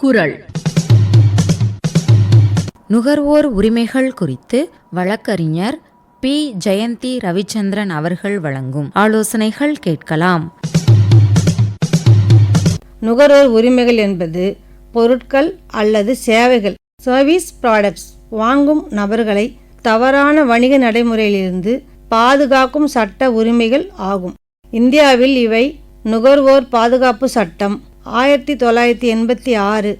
குரல். நுகர்வோர் உரிமைகள் குறித்து வழக்கறிஞர் பி. ஜெயந்தி ரவிச்சந்திரன் அவர்கள் வழங்கும் ஆலோசனைகள் கேட்கலாம். நுகர்வோர் உரிமைகள் என்பது பொருட்கள் அல்லது சேவைகள் சர்வீஸ் ப்ராடக்ட்ஸ் வாங்கும் நபர்களை தவறான வணிக நடைமுறையிலிருந்து பாதுகாக்கும் சட்ட உரிமைகள் ஆகும். இந்தியாவில் இவை நுகர்வோர் பாதுகாப்பு சட்டம் ஆயிரத்தி தொள்ளாயிரத்தி எண்பத்தி ஆறு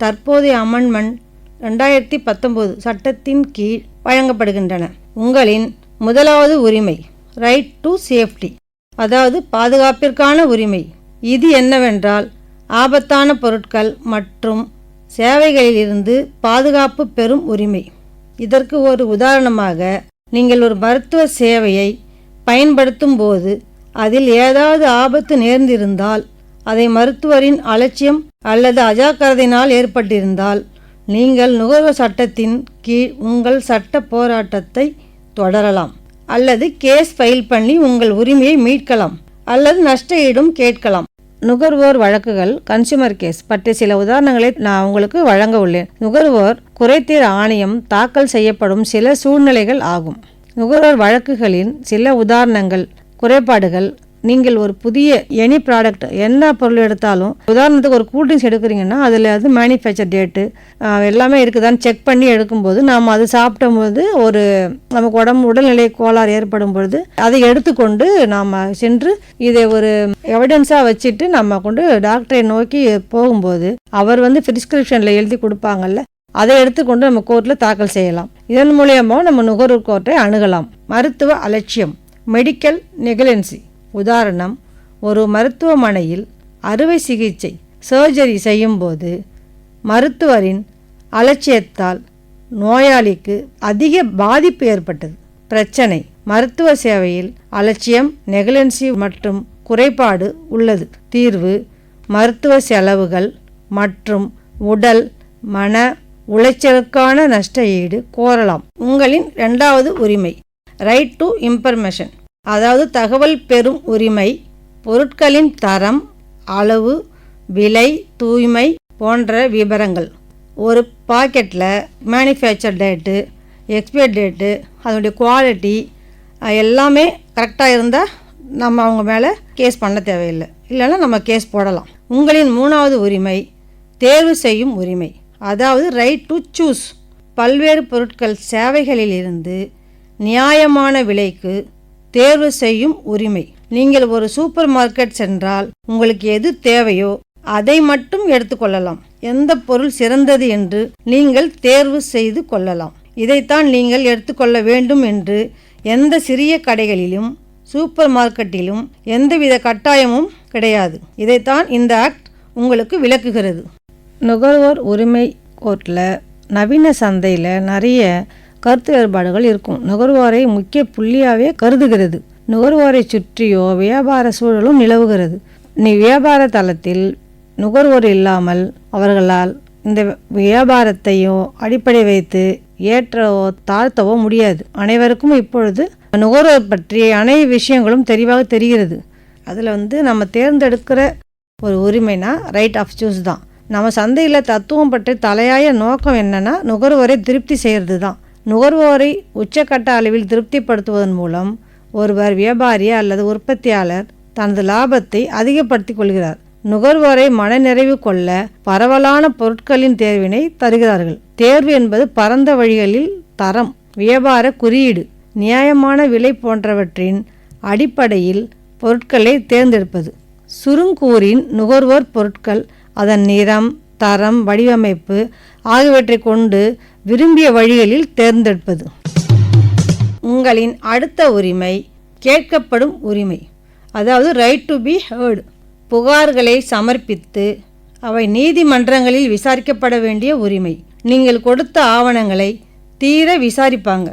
தற்போதைய அமெண்ட்மெண்ட் ரெண்டாயிரத்தி பத்தொம்போது சட்டத்தின் கீழ் வழங்கப்படுகின்றன. உங்களின் முதலாவது உரிமை ரைட் டு சேஃப்டி அதாவது பாதுகாப்பிற்கான உரிமை. இது என்னவென்றால் ஆபத்தான பொருட்கள் மற்றும் சேவைகளிலிருந்து பாதுகாப்பு பெறும் உரிமை. இதற்கு ஒரு உதாரணமாக நீங்கள் ஒரு மருத்துவ சேவையை பயன்படுத்தும் போது அதில் ஏதாவது ஆபத்து நேர்ந்திருந்தால் அதை மருத்துவரின் அலட்சியம் அல்லது அஜாக்கிரதையினால் ஏற்பட்டிருந்தால் நீங்கள் நுகர்வோர் சட்டத்தின் கீழ் உங்கள் சட்ட போராட்டத்தை தொடரலாம். அல்லது கேஸ் ஃபைல் பண்ணி உங்கள் உரிமையை மீட்கலாம். அல்லது நஷ்ட ஈடும் கேட்கலாம். நுகர்வோர் வழக்குகள் கன்சியூமர் கேஸ் பற்றிய சில உதாரணங்களை நான் உங்களுக்கு வழங்க உள்ளேன். நுகர்வோர் குறைதீர் ஆணையம் தாக்கல் செய்யப்படும் சில சூழ்நிலைகள் ஆகும். நுகர்வோர் வழக்குகளின் சில உதாரணங்கள் குறைபாடுகள் நீங்கள் ஒரு புதிய எனி ப்ராடக்ட் என்ன பொருள் எடுத்தாலும் உதாரணத்துக்கு ஒரு கூல்ட்ரிங்க்ஸ் எடுக்கிறீங்கன்னா அதில் அது மேனுஃபேக்சர் டேட்டு எல்லாமே இருக்குதான்னு செக் பண்ணி எடுக்கும்போது நாம் அது சாப்பிடும்போது ஒரு நமக்கு உடம்பு உடல்நிலை கோளாறு ஏற்படும் பொழுது அதை எடுத்துக்கொண்டு நாம் சென்று இதை ஒரு எவிடன்ஸாக வச்சுட்டு நம்ம கொண்டு டாக்டரை நோக்கி போகும்போது அவர் வந்து பிரிஸ்கிரிப்ஷனில் எழுதி கொடுப்பாங்கல்ல அதை எடுத்துக்கொண்டு நம்ம கோர்ட்டில் தாக்கல் செய்யலாம். இதன் மூலியமாக நம்ம நுகர்வோர் கோர்ட்டை அணுகலாம். மருத்துவ அலட்சியம் மெடிக்கல் நெகிலன்சி உதாரணம் ஒரு மருத்துவமனையில் அறுவை சிகிச்சை சர்ஜரி செய்யும்போது மருத்துவரின் அலட்சியத்தால் நோயாளிக்கு அதிக பாதிப்பு ஏற்பட்டது. பிரச்சனை மருத்துவ சேவையில் அலட்சியம் நெகிலன்சி மற்றும் குறைபாடு உள்ளது. தீர்வு மருத்துவ செலவுகள் மற்றும் உடல் மன உளைச்சலுக்கான நஷ்ட ஈடு கோரலாம். உங்களின் இரண்டாவது உரிமை ரைட் டு இன்ஃபர்மேஷன் அதாவது தகவல் பெறும் உரிமை பொருட்களின் தரம் அளவு விலை தூய்மை போன்ற விவரங்கள் ஒரு பாக்கெட்டில் மேனுஃபேக்சர் டேட்டு எக்ஸ்பயர் டேட்டு அதனுடைய குவாலிட்டி எல்லாமே கரெக்டாக இருந்தால் நம்ம அவங்க மேலே கேஸ் பண்ண தேவையில்லை. இல்லைன்னா நம்ம கேஸ் போடலாம். உங்களின் மூணாவது உரிமை தேர்வு செய்யும் உரிமை. அதாவது ரைட் டு சூஸ் பல்வேறு பொருட்கள் சேவைகளிலிருந்து நியாயமான விலைக்கு தேர்வு செய்யும் உரிமை. நீங்கள் ஒரு சூப்பர் மார்க்கெட் சென்றால் உங்களுக்கு எது தேவையோ அதை மட்டும் எடுத்துக்கொள்ளலாம். எந்த பொருள் சிறந்தது என்று நீங்கள் தேர்வு செய்து கொள்ளலாம். இதைத்தான் நீங்கள் எடுத்துக்கொள்ள வேண்டும் என்று எந்த சிறிய கடைகளிலும் சூப்பர் மார்க்கெட்டிலும் எந்தவித கட்டாயமும் கிடையாது. இதைத்தான் இந்த ஆக்ட் உங்களுக்கு விளக்குகிறது. நுகர்வோர் உரிமை கோர்ட்டில் நவீன சந்தையில் நிறைய கருத்து வேறுபாடுகள் இருக்கும். நுகர்வோரை முக்கிய புள்ளியாகவே கருதுகிறது. நுகர்வோரை சுற்றியோ வியாபார சூழலும் நிலவுகிறது. நீ வியாபார தளத்தில் நுகர்வோர் இல்லாமல் அவர்களால் இந்த வியாபாரத்தையோ அடிப்படை வைத்து ஏற்றவோ தாழ்த்தவோ முடியாது. அனைவருக்கும் இப்பொழுது நுகர்வோர் பற்றிய அனைத்து விஷயங்களும் தெளிவாக தெரிகிறது. அதில் வந்து நம்ம தேர்ந்தெடுக்கிற ஒரு உரிமைனா ரைட் ஆஃப் சூஸ் தான். நம்ம சந்தையில் தத்துவம் பற்றி தலையாய நோக்கம் என்னென்னா நுகர்வோரை திருப்தி செய்கிறது தான் நுகர்வோரை உச்சக்கட்ட அளவில் திருப்திப்படுத்துவதன் மூலம் ஒருவர் வியாபாரி அல்லது உற்பத்தியாளர் தனது லாபத்தை அதிகப்படுத்திக் கொள்கிறார். நுகர்வோரை மனநிறைவு கொள்ள பரவலான பொருட்களின் தேர்வினை தருகிறார்கள். தேர்வு என்பது பரந்த வழிகளில் தரம் வியாபார குறியீடு நியாயமான விலை போன்றவற்றின் அடிப்படையில் பொருட்களை தேர்ந்தெடுப்பது. சுருங்கூரின் நுகர்வோர் பொருட்கள் அதன் நிறம் தரம் வடிவமைப்பு ஆகியவற்றை கொண்டு விரும்பிய வழிகளில் தேர்ந்தெடுப்பது. உங்களின் அடுத்த உரிமை கேட்கப்படும் உரிமை. அதாவது ரைட் டு பி ஹேர்டு புகார்களை சமர்ப்பித்து அவை நீதிமன்றங்களில் விசாரிக்கப்பட வேண்டிய உரிமை. நீங்கள் கொடுத்த ஆவணங்களை தீர விசாரிப்பாங்க.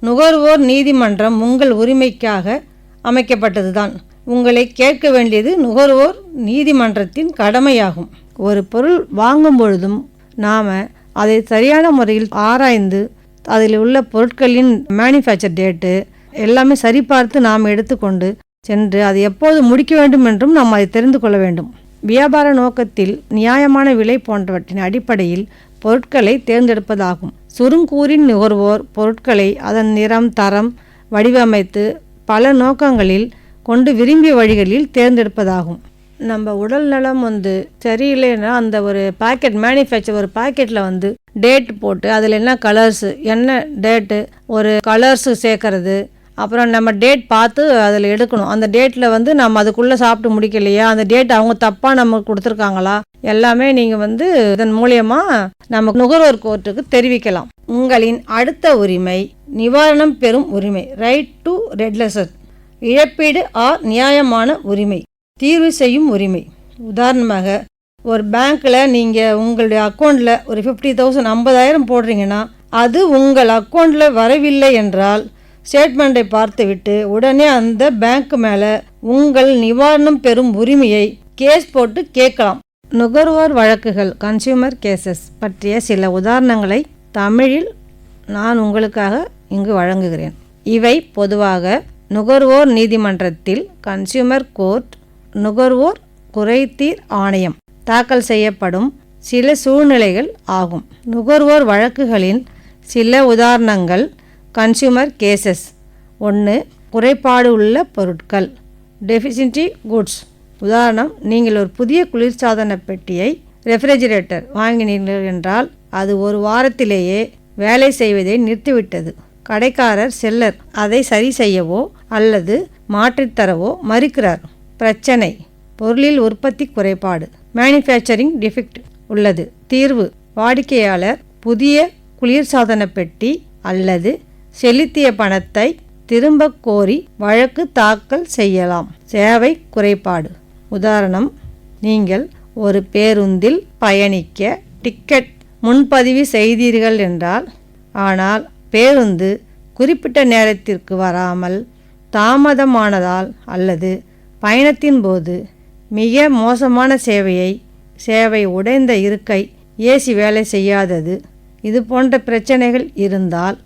நுகர்வோர் நீதிமன்றம் உங்கள் உரிமைக்காக அமைக்கப்பட்டதுதான். உங்களை கேட்க வேண்டியது நுகர்வோர் நீதிமன்றத்தின் கடமையாகும். ஒரு பொருள் வாங்கும் பொழுதும் நாம் அதை சரியான முறையில் ஆராய்ந்து அதில் உள்ள பொருட்களின் மேனுஃபேக்சர் டேட்டு எல்லாமே சரிபார்த்து நாம் எடுத்துக்கொண்டு சென்று அதை எப்போது முடிக்க வேண்டும் என்றும் நாம் அதை தெரிந்து கொள்ள வேண்டும். வியாபார நோக்கத்தில் நியாயமான விலை போன்றவற்றின் அடிப்படையில் பொருட்களை தேர்ந்தெடுப்பதாகும். சுருங்கூரின் நுகர்வோர் பொருட்களை அதன் நிறம் தரம் வடிவமைத்து பல நோக்கங்களில் கொண்டு விரும்பிய வழிகளில் தேர்ந்தெடுப்பதாகும். நம்ம உடல் நலம் வந்து சரியில்லைன்னா அந்த ஒரு பாக்கெட் மேனுஃபேக்சர் ஒரு பாக்கெட்டில் வந்து டேட் போட்டு அதில் என்ன கலர்ஸு என்ன டேட்டு ஒரு கலர்ஸு சேர்க்கறது அப்புறம் நம்ம டேட் பார்த்து அதில் எடுக்கணும். அந்த டேட்டில் வந்து நம்ம அதுக்குள்ளே சாப்பிட்டு முடிக்கலையா? அந்த டேட் அவங்க தப்பாக நமக்கு கொடுத்துருக்காங்களா? எல்லாமே நீங்கள் வந்து இதன் மூலியமாக நம்ம நுகர்வோர் கோர்ட்டுக்கு தெரிவிக்கலாம். உங்களின் அடுத்த உரிமை நிவாரணம் பெறும் உரிமை ரைட் டு ரெட்லசர் இழப்பீடு ஆர் நியாயமான உரிமை. தீர்வு செய்யும் உரிமை. உதாரணமாக ஒரு பேங்க்கில் நீங்கள் உங்களுடைய அக்கௌண்ட்டில் ஒரு ஃபிஃப்டி தௌசண்ட் ஐம்பதாயிரம் போடுறீங்கன்னா அது உங்கள் அக்கௌண்ட்டில் வரவில்லை என்றால் ஸ்டேட்மெண்ட்டை பார்த்துவிட்டு உடனே அந்த பேங்க் மேலே உங்கள் நிவாரணம் பெறும் உரிமையை கேஸ் போட்டு கேட்கலாம். நுகர்வோர் வழக்குகள் கன்சியூமர் கேசஸ் பற்றிய சில உதாரணங்களை தமிழில் நான் உங்களுக்காக இங்கு வழங்குகிறேன். இவை பொதுவாக நுகர்வோர் நீதிமன்றத்தில் கன்சியூமர் கோர்ட் நுகர்வோர் குறைதீர் ஆணையம். தாக்கல் செய்யப்படும் சில சூழ்நிலைகள் ஆகும். நுகர்வோர் வழக்குகளின் சில உதாரணங்கள். கன்சியூமர் கேசஸ் ஒன்று குறைபாடு உள்ள பொருட்கள். டெஃபிசிட்டி குட்ஸ் உதாரணம் நீங்கள் ஒரு புதிய குளிர்சாதன பெட்டியை ரெஃப்ரிஜிரேட்டர் வாங்கினீர்கள் என்றால் அது ஒரு வாரத்திலேயே வேலை செய்வதை நிறுத்திவிட்டது. கடைக்காரர் செல்லர் அதை சரி செய்யவோ அல்லது மாற்றித் தரவோ மறுக்கிறார். பிரச்சனை. பொருளில் உற்பத்தி குறைபாடு. மேனுஃபேக்சரிங் டிஃபெக்ட் உள்ளது. தீர்வு. வாடிக்கையாளர் புதிய குளிர்சாதன பெட்டி அல்லது செலுத்திய பணத்தை திரும்ப கோரி வழக்கு தாக்கல் செய்யலாம். சேவை குறைபாடு. உதாரணம் நீங்கள் ஒரு பேருந்தில் பயணிக்க டிக்கெட் முன்பதிவு செய்தீர்கள் என்றால் ஆனால் பேருந்து குறிப்பிட்ட நேரத்திற்கு வராமல் தாமதமானதால் அல்லது பயணத்தின் போது மிக மோசமான சேவையை சேவை உடைந்த இருக்கை ஏசி வேலை செய்யாதது. இது போன்ற பிரச்சனைகள் இருந்தால்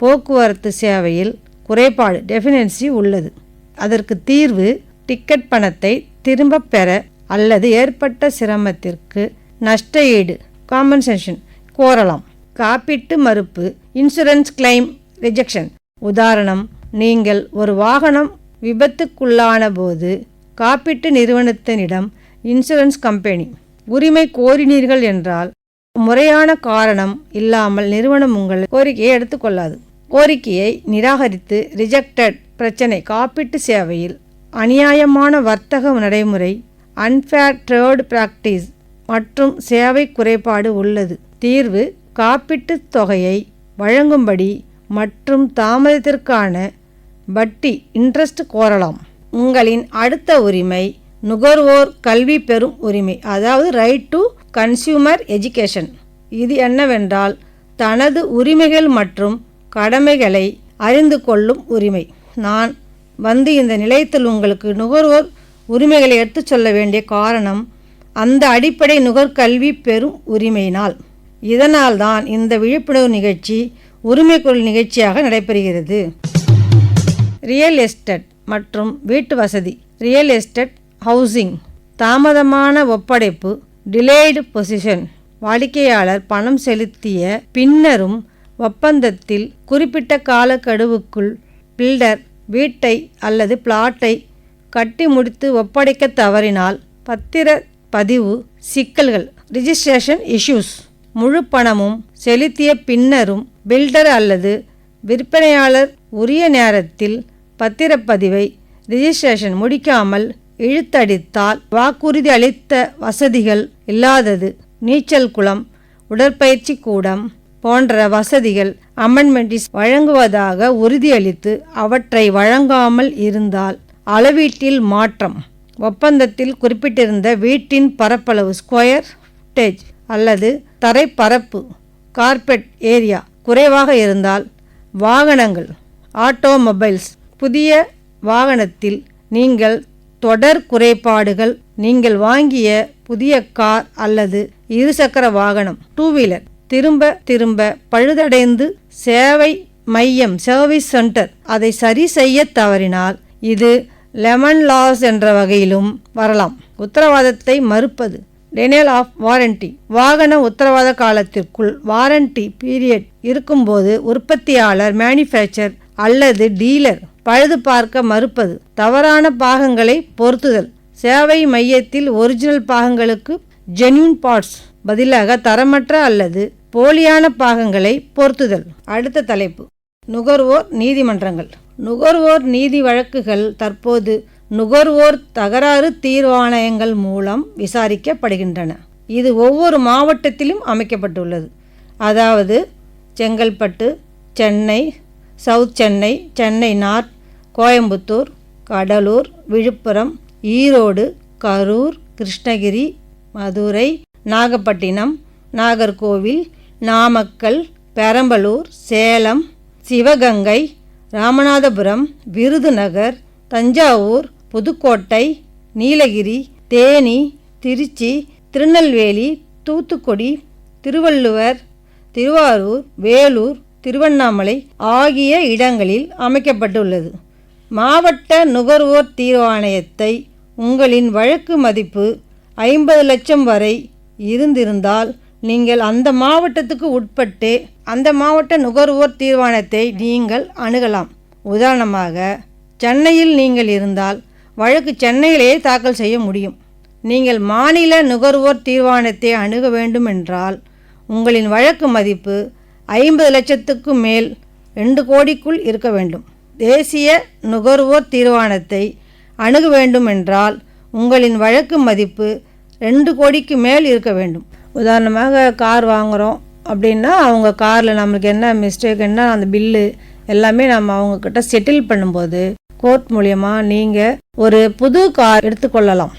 போக்குவரத்து சேவையில் குறைபாடு டெஃபினன்சி உள்ளது. அதற்கு தீர்வு டிக்கெட் பணத்தை திரும்பப் பெற அல்லது ஏற்பட்ட சிரமத்திற்கு நஷ்ட ஈடு காம்பன்சேஷன் கோரலாம். காப்பீட்டு மறுப்பு இன்சூரன்ஸ் கிளைம் ரிஜெக்ஷன் உதாரணம் நீங்கள் ஒரு வாகனம் விபத்துக்குள்ளான போது காப்பீட்டு நிறுவனத்தினிடம் இன்சூரன்ஸ் கம்பெனி உரிமை கோரினீர்கள் என்றால் முறையான காரணம் இல்லாமல் நிறுவனம் உங்கள் கோரிக்கையை எடுத்துக்கொள்ளாது கோரிக்கையை நிராகரித்து ரிஜெக்டட் பிரச்சனை காப்பீட்டு சேவையில் அநியாயமான வர்த்தக நடைமுறை அன்ஃபேர் ட்ரேட் பிராக்டிஸ் மற்றும் சேவை குறைபாடு உள்ளது. தீர்வு காப்பீட்டுத் தொகையை வழங்கும்படி மற்றும் தாமதத்திற்கான வட்டி இன்ட்ரெஸ்ட் கோரலாம். உங்களின் அடுத்த உரிமை நுகர்வோர் கல்வி பெறும் உரிமை அதாவது ரைட் டு கன்சியூமர் எஜுகேஷன் இது என்னவென்றால் தனது உரிமைகள் மற்றும் கடமைகளை அறிந்து கொள்ளும் உரிமை. நான் வந்து இந்த நிலையத்தில் உங்களுக்கு நுகர்வோர் உரிமைகளை எடுத்துச் சொல்ல வேண்டிய காரணம் அந்த அடிப்படை நுகர்கல்வி பெறும் உரிமையினால். இதனால்தான் இந்த விழிப்புணர்வு நிகழ்ச்சி உரிமை குரல் நிகழ்ச்சியாக நடைபெறுகிறது. ரியல் எஸ்டேட் மற்றும் வீட்டு வசதி ரியல் எஸ்டேட் ஹவுசிங் தாமதமான ஒப்படைப்பு டிலேய்டு பொசிஷன் வாடிக்கையாளர் பணம் செலுத்திய பின்னரும் ஒப்பந்தத்தில் குறிப்பிட்ட காலக்கெடுவுக்குள் பில்டர் வீட்டை அல்லது பிளாட்டை கட்டி முடித்து ஒப்படைக்க தவறினால் பத்திர பதிவு சிக்கல்கள் ரிஜிஸ்ட்ரேஷன் இஷ்யூஸ் முழு பணமும் செலுத்திய பின்னரும் பில்டர் அல்லது விற்பனையாளர் உரிய நேரத்தில் பத்திரப்பதிவை ரிஜிஸ்ட்ரேஷன் முடிக்காமல் இழுத்தடித்தால் வாக்குறுதி அளித்த வசதிகள் இல்லாதது. நீச்சல் குளம் உடற்பயிற்சி கூடம் போன்ற வசதிகள் அமெண்ட்மெண்டிஸ் வழங்குவதாக உறுதியளித்து அவற்றை வழங்காமல் இருந்தால் அளவீட்டில் மாற்றம். ஒப்பந்தத்தில் குறிப்பிட்டிருந்த வீட்டின் பரப்பளவு ஸ்கொயர் ஃபுட்டேஜ் அல்லது தரைப்பரப்பு கார்பெட் ஏரியா குறைவாக இருந்தால் வாகனங்கள் ஆட்டோமொபைல்ஸ் புதிய வாகனத்தில் நீங்கள் தொடர் குறைபாடுகள் நீங்கள் வாங்கிய புதிய கார் அல்லது இருசக்கர வாகனம் டூ வீலர் திரும்ப திரும்ப பழுதடைந்து சேவை மையம் சர்வீஸ் சென்டர் அதை சரி செய்ய தவறினால் இது லெமன் லாஸ் என்ற வகையிலும் வரலாம். உத்தரவாதத்தை மறுப்பது. டெனியல் ஆஃப் வாரண்டி வாகன உத்தரவாத காலத்திற்குள் வாரண்டி பீரியட் இருக்கும்போது உற்பத்தியாளர் மேனுஃபேக்சர் அல்லது டீலர் பழுது பார்க்க மறுப்பது. தவறான பாகங்களை பொருத்துதல். சேவை மையத்தில் ஒரிஜினல் பாகங்களுக்கு ஜென்யூன் பார்ட்ஸ் பதிலாக தரமற்ற அல்லது போலியான பாகங்களை பொருத்துதல். அடுத்த தலைப்பு. நுகர்வோர் நீதிமன்றங்கள். நுகர்வோர் நீதி வழக்குகள் தற்போது நுகர்வோர் தகராறு தீர்வாணையங்கள் மூலம் விசாரிக்கப்படுகின்றன. இது ஒவ்வொரு மாவட்டத்திலும் அமைக்கப்பட்டுள்ளது. அதாவது செங்கல்பட்டு சென்னை சவுத் சென்னை சென்னை நார்த் கோயம்புத்தூர் கடலூர் விழுப்புரம் ஈரோடு கரூர் கிருஷ்ணகிரி மதுரை நாகப்பட்டினம் நாகர்கோவில் நாமக்கல் பெரம்பலூர் சேலம் சிவகங்கை ராமநாதபுரம் விருதுநகர் தஞ்சாவூர் புதுக்கோட்டை நீலகிரி தேனி திருச்சி திருநெல்வேலி தூத்துக்குடி திருவள்ளுவர் திருவாரூர் வேலூர் திருவண்ணாமலை ஆகிய இடங்களில் அமைக்கப்பட்டுள்ளது. மாவட்ட நுகர்வோர் தீர்வாணையத்தை உங்களின் வழக்கு மதிப்பு ஐம்பது லட்சம் வரை இருந்திருந்தால் நீங்கள் அந்த மாவட்டத்துக்கு உட்பட்டு அந்த மாவட்ட நுகர்வோர் தீர்மானத்தை நீங்கள் அணுகலாம். உதாரணமாக சென்னையில் நீங்கள் இருந்தால் வழக்கு சென்னையிலேயே தாக்கல் செய்ய முடியும். நீங்கள் மாநில நுகர்வோர் தீர்மானத்தை அணுக வேண்டுமென்றால் உங்களின் வழக்கு மதிப்பு ஐம்பது லட்சத்துக்கு மேல் ரெண்டு கோடிக்குள் இருக்க வேண்டும். தேசிய நுகர்வோர் தீர்மானத்தை அணுக வேண்டுமென்றால் உங்களின் வழக்கு மதிப்பு ரெண்டு கோடிக்கு மேல் இருக்க வேண்டும். உதாரணமாக கார் வாங்குகிறோம் அப்படின்னா அவங்க காரில் நம்மளுக்கு என்ன மிஸ்டேக் என்ன அந்த பில்லு எல்லாமே நம்ம அவங்கக்கிட்ட செட்டில் பண்ணும்போது கோர்ட் மூலியமாக நீங்கள் ஒரு புது கார் எடுத்துக்கொள்ளலாம்.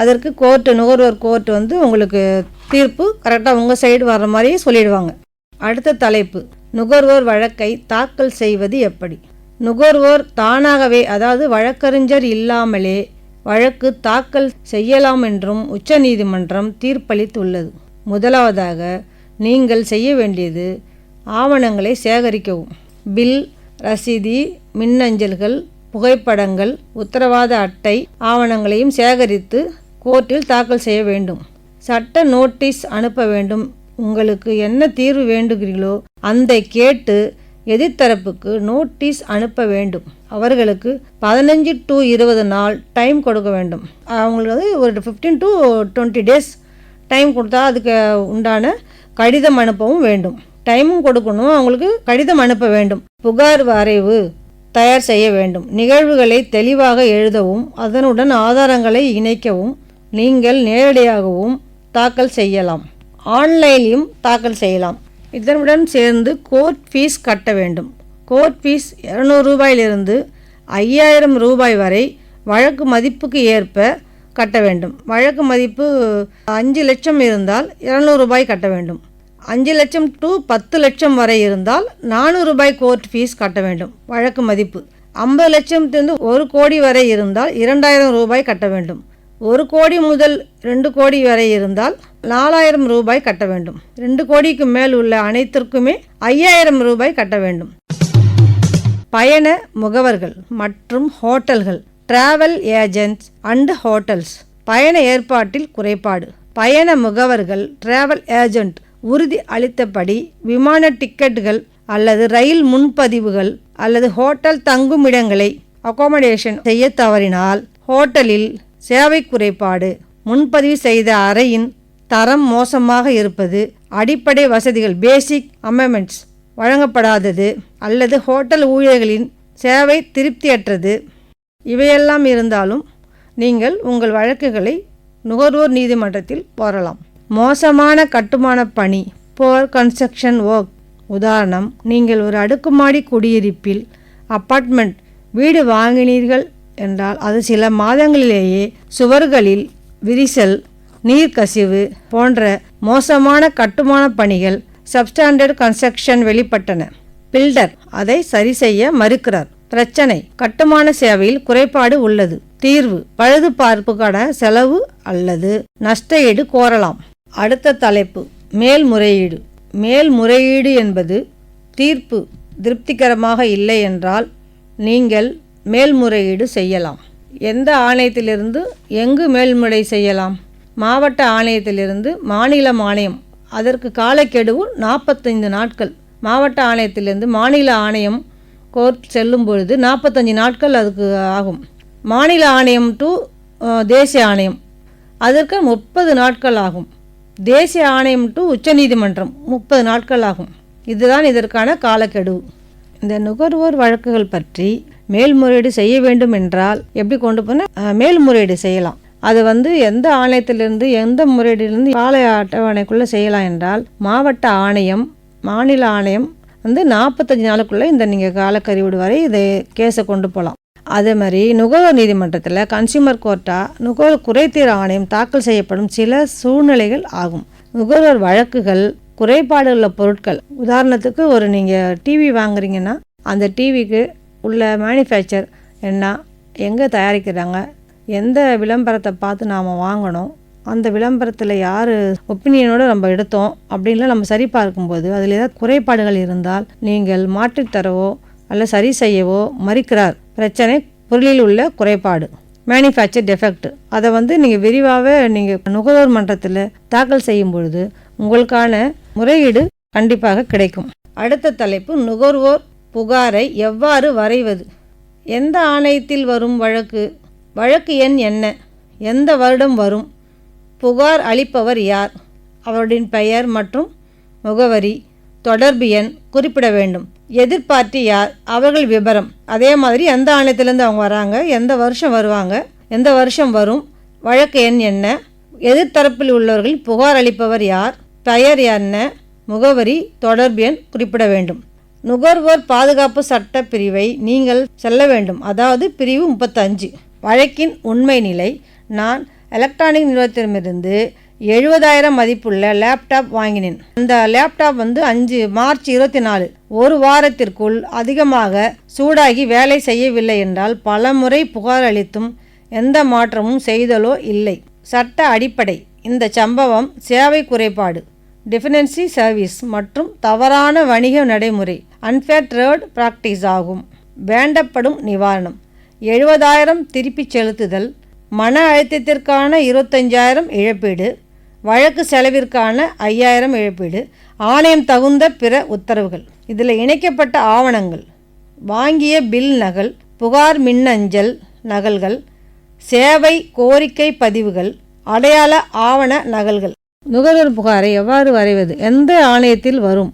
அதற்கு கோர்ட்டு நுகர்வோர் கோர்ட் வந்து உங்களுக்கு தீர்ப்பு கரெக்டாக உங்கள் சைடு வர்ற மாதிரியே சொல்லிடுவாங்க. அடுத்த தலைப்பு. நுகர்வோர் வழக்கை தாக்கல் செய்வது எப்படி? நுகர்வோர் தானாகவே அதாவது வழக்கறிஞர் இல்லாமலே வழக்கு தாக்கல் செய்யலாம் என்றும் உச்சநீதிமன்றம் தீர்ப்பளித்துள்ளது. முதலாவதாக நீங்கள் செய்ய வேண்டியது ஆவணங்களை சேகரிக்கவும். பில் ரசீதி மின்னஞ்சல்கள் புகைப்படங்கள் உத்தரவாத அட்டை ஆவணங்களையும் சேகரித்து கோர்ட்டில் தாக்கல் செய்ய வேண்டும். சட்ட நோட்டீஸ் அனுப்ப வேண்டும். உங்களுக்கு என்ன தீர்வு வேண்டுகிறீர்களோ அந்த கேட்டு எதிர்த்தரப்புக்கு நோட்டீஸ் அனுப்ப வேண்டும். அவர்களுக்கு பதினஞ்சு டு இருபது நாள் டைம் கொடுக்க வேண்டும். அவங்களுக்கு வந்து ஒரு fifteen to twenty days time கொடுத்தா அதுக்கு உண்டான கடிதம் அனுப்பவும் வேண்டும். டைமும் கொடுக்கணும் அவங்களுக்கு கடிதம் அனுப்ப வேண்டும். புகார் வரைவு தயார் செய்ய வேண்டும். நிகழ்வுகளை தெளிவாக எழுதவும் அதனுடன் ஆதாரங்களை இணைக்கவும் நீங்கள் நேரடியாகவும் தாக்கல் செய்யலாம். ஆன்லைனிலும் தாக்கல் செய்யலாம். இதனுடன் சேர்ந்து கோர்ட் ஃபீஸ் கட்ட வேண்டும். கோர்ட் ஃபீஸ் இரநூறு ரூபாயிலிருந்து ஐயாயிரம் ரூபாய் வரை வழக்கு மதிப்புக்கு ஏற்ப கட்ட வேண்டும். வழக்கு மதிப்பு அஞ்சு லட்சம் இருந்தால் இரநூறு ரூபாய் கட்ட வேண்டும். அஞ்சு லட்சம் டு பத்து லட்சம் வரை இருந்தால் நானூறு ரூபாய் கோர்ட் ஃபீஸ் கட்ட வேண்டும். வழக்கு மதிப்பு ஐம்பது லட்சத்திலிருந்து ஒரு கோடி வரை இருந்தால் இரண்டாயிரம் ரூபாய் கட்ட வேண்டும். ஒரு கோடி முதல் ரெண்டு கோடி வரை இருந்தால் நாலாயிரம் ரூபாய் கட்ட வேண்டும். ரெண்டு கோடிக்கு மேல் உள்ள அனைத்திற்குமே ஐயாயிரம் ரூபாய் கட்ட வேண்டும். பயண முகவர்கள் மற்றும் ஹோட்டல்கள் டிராவல் ஏஜென்ட்ஸ் அண்டு ஹோட்டல்ஸ் பயண ஏற்பாட்டில் குறைபாடு. பயண முகவர்கள் டிராவல் ஏஜென்ட் உறுதி அளித்தபடி விமான டிக்கெட்டுகள் அல்லது ரயில் முன்பதிவுகள் அல்லது ஹோட்டல் தங்கும் இடங்களை அகாமடேஷன் செய்ய தவறினால் ஹோட்டலில் சேவை குறைபாடு முன்பதிவு செய்த அறையின் தரம் மோசமாக இருப்பது அடிப்படை வசதிகள் பேசிக் அமெமெண்ட்ஸ் வழங்கப்படாதது அல்லது ஹோட்டல் ஊழியர்களின் சேவை திருப்தியற்றது. இவையெல்லாம் இருந்தாலும் நீங்கள் உங்கள் வழக்குகளை நுகர்வோர் நீதிமன்றத்தில் போரலாம் மோசமான கட்டுமான பணி போர் கன்ஸ்ட்ரக்ஷன் ஒர்க் உதாரணம் நீங்கள் ஒரு அடுக்குமாடி குடியிருப்பில் அப்பார்ட்மெண்ட் வீடு வாங்கினீர்கள் என்றால் அது சில மாதங்களிலேயே சுவர்களில் விரிசல் நீர்க்கசிவு போன்ற மோசமான கட்டுமான பணிகள் சப்ஸ்டாண்டர்ட் கன்ஸ்ட்ரக்ஷன் வெளிப்பட்டன. பில்டர் அதை சரி செய்ய மறுக்கிறார். பிரச்சனை கட்டுமான சேவையில் குறைபாடு உள்ளது. தீர்வு பழுது பார்ப்புக்கான செலவு அல்லது நஷ்டஈடு கோரலாம். அடுத்த தலைப்பு மேல்முறையீடு மேல்முறையீடு என்பது தீர்ப்பு திருப்திகரமாக இல்லை என்றால் நீங்கள் மேல்முறையீடு செய்யலாம். எந்த ஆணையத்திலிருந்து எங்கு மேல்முறை செய்யலாம்? மாவட்ட ஆணையத்திலிருந்து மாநில ஆணையம் அதற்கு காலக்கெடுவு நாற்பத்தைந்து நாட்கள். மாவட்ட ஆணையத்திலிருந்து மாநில ஆணையம் கோர்ட் செல்லும் பொழுது நாற்பத்தஞ்சு நாட்கள் அதுக்கு ஆகும். மாநில ஆணையம் டு தேசிய ஆணையம். அதற்கு முப்பது நாட்கள் ஆகும். தேசிய ஆணையம் டு உச்சநீதிமன்றம் முப்பது நாட்கள் ஆகும். இதுதான் இதற்கான காலக்கெடு இந்த நுகர்வோர் வழக்குகள் பற்றி மேல்முறையீடு செய்ய வேண்டும் என்றால் எப்படி கொண்டு போனால் மேல்முறையீடு செய்யலாம். அது வந்து எந்த ஆணையத்திலிருந்து எந்த முறையீடிலிருந்து ஆலய அட்டவணைக்குள்ளே செய்யலாம் என்றால் மாவட்ட ஆணையம் மாநில ஆணையம் வந்து நாற்பத்தஞ்சு நாளுக்குள்ளே இந்த நீங்கள் காலக்கறிவிடு வரை இதை கேஸை கொண்டு போகலாம் அதே மாதிரி நுகர்வோர் நீதிமன்றத்தில் கன்சியூமர் கோர்ட்டாக நுகர்வோர் குறைதீர் ஆணையம் தாக்கல் செய்யப்படும் சில சூழ்நிலைகள் ஆகும். நுகர்வோர் வழக்குகள் குறைபாடு உள்ள பொருட்கள். உதாரணத்துக்கு ஒரு நீங்கள் டிவி வாங்குறீங்கன்னா அந்த டிவிக்கு உள்ள மேனுஃபேக்சர் என்ன எங்கே தயாரிக்கிறாங்க எந்த விளம்பரத்தை பார்த்து நாம் வாங்கணும் அந்த விளம்பரத்தில் யார் ஒப்பீனியனோட நம்ம எடுத்தோம் அப்படின்லாம் நம்ம சரி பார்க்கும்போது அதில் ஏதாவது குறைபாடுகள் இருந்தால் நீங்கள் மாற்றித்தரவோ அல்ல சரி செய்யவோ மறுக்கிறார். பிரச்சனை பொருளில் உள்ள குறைபாடு. மேனுஃபேக்சர் டெஃபெக்ட் அதை வந்து நீங்கள் விரிவாக நீங்கள் நுகர்வோர் மன்றத்தில் தாக்கல் செய்யும் பொழுது உங்களுக்கான முறையீடு கண்டிப்பாக கிடைக்கும். அடுத்த தலைப்பு நுகர்வோர் புகாரை எவ்வாறு வரைவது? எந்த ஆணையத்தில் வரும் வழக்கு? வழக்கு எண் என்ன? எந்த வருடம் வரும்? புகார் அளிப்பவர் யார்? அவருடைய பெயர் மற்றும் முகவரி தொடர்பு எண் குறிப்பிட வேண்டும். எதிர்பார்ட்டி யார்? அவர்கள் விபரம். அதே மாதிரி எந்த ஆணையத்திலேருந்து அவங்க வராங்க? எந்த வருஷம் வருவாங்க? எந்த வருஷம் வரும்? வழக்கு எண் என்ன? எதிர்த்தரப்பில் உள்ளவர்கள் புகார் அளிப்பவர் யார்? பெயர் என்ன? முகவரி தொடர்பு எண் குறிப்பிட வேண்டும். நுகர்வோர் பாதுகாப்பு சட்ட பிரிவை நீங்கள் செல்ல வேண்டும். அதாவது பிரிவு முப்பத்தஞ்சு. வழக்கின் உண்மை நிலை நான் எலக்ட்ரானிக் நிறுவனத்திடமிருந்து எழுபதாயிரம் மதிப்புள்ள லேப்டாப் வாங்கினேன். அந்த லேப்டாப் வந்து அஞ்சு மார்ச் இருபத்தி நாலு. ஒரு வாரத்திற்குள் அதிகமாக சூடாகி வேலை செய்யவில்லை என்றால் பலமுறை புகார் அளித்தும் எந்த மாற்றமும் செய்தலோ இல்லை. சட்ட அடிப்படை. இந்த சம்பவம் சேவை குறைபாடு டிஃபினன்சி சர்வீஸ் மற்றும் தவறான வணிக நடைமுறை அன்ஃபேர் ட்ரேட் பிராக்டிஸ் ஆகும். வேண்டப்படும் நிவாரணம். எழுபதாயிரம் திருப்பிச் செலுத்துதல் மன அழுத்தத்திற்கான இருபத்தஞ்சாயிரம் இழப்பீடு வழக்கு செலவிற்கான ஐயாயிரம் இழப்பீடு ஆணையம் தகுந்த பிற உத்தரவுகள். இதில் இணைக்கப்பட்ட ஆவணங்கள் வாங்கிய பில் நகல் புகார் மின்னஞ்சல் நகல்கள் சேவை கோரிக்கை பதிவுகள் அடையாள ஆவண நகல்கள். நுகர்வோர் புகாரை எவ்வாறு வரைவது? எந்த ஆணையத்தில் வரும்?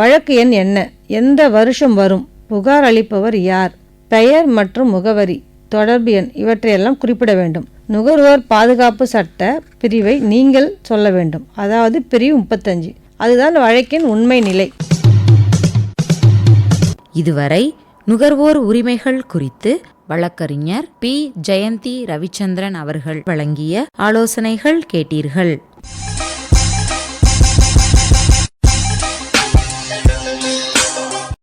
வழக்கு எண் என்ன? எந்த வருஷம் வரும்? புகார் அளிப்பவர் யார்? பெயர் மற்றும் முகவரி தொடர்பு எண் இவற்றையெல்லாம் குறிப்பிட வேண்டும். நுகர்வோர் பாதுகாப்பு சட்ட பிரிவை நீங்கள் சொல்ல வேண்டும். அதாவது பிரிவு முப்பத்தஞ்சு. அதுதான் வழக்கின் உண்மை நிலை. இதுவரை நுகர்வோர் உரிமைகள் குறித்து வழக்கறிஞர் பி. ஜெயந்தி ரவிச்சந்திரன் அவர்கள் வழங்கிய ஆலோசனைகள் கேட்டீர்கள்.